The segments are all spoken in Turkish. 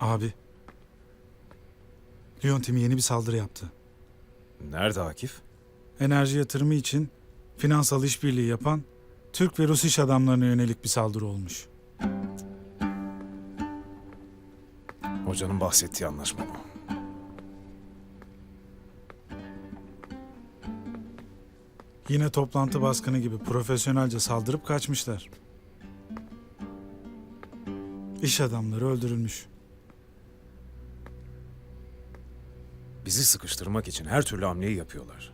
Abi. Lyon Timi yeni bir saldırı yaptı. Nerede Akif? Enerji yatırımı için finansal işbirliği yapan Türk ve Rus iş adamlarına yönelik bir saldırı olmuş. Hocanın bahsettiği anlaşma bu. Yine toplantı baskını gibi profesyonelce saldırıp kaçmışlar. İş adamları öldürülmüş. Bizi sıkıştırmak için her türlü hamleyi yapıyorlar.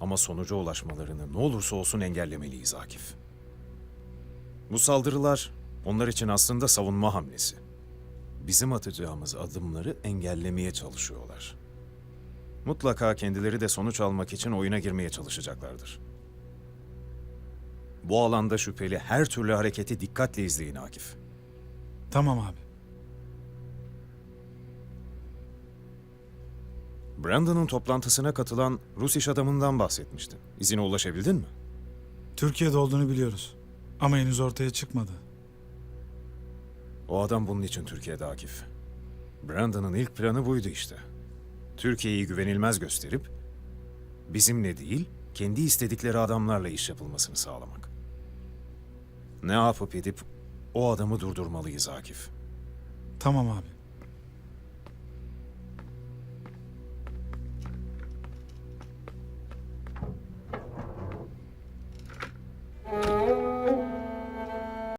Ama sonuca ulaşmalarını ne olursa olsun engellemeliyiz Akif. Bu saldırılar onlar için aslında savunma hamlesi. Bizim atacağımız adımları engellemeye çalışıyorlar. Mutlaka kendileri de sonuç almak için oyuna girmeye çalışacaklardır. Bu alanda şüpheli her türlü hareketi dikkatle izleyin Akif. Tamam abi. Brandon'ın toplantısına katılan Rus iş adamından bahsetmiştin. İzine ulaşabildin mi? Türkiye'de olduğunu biliyoruz. Ama henüz ortaya çıkmadı. O adam bunun için Türkiye'de Akif. Brandon'ın ilk planı buydu işte. Türkiye'yi güvenilmez gösterip bizimle değil, kendi istedikleri adamlarla iş yapılmasını sağlamak. Ne yapıp edip o adamı durdurmalıyız Akif. Tamam abi.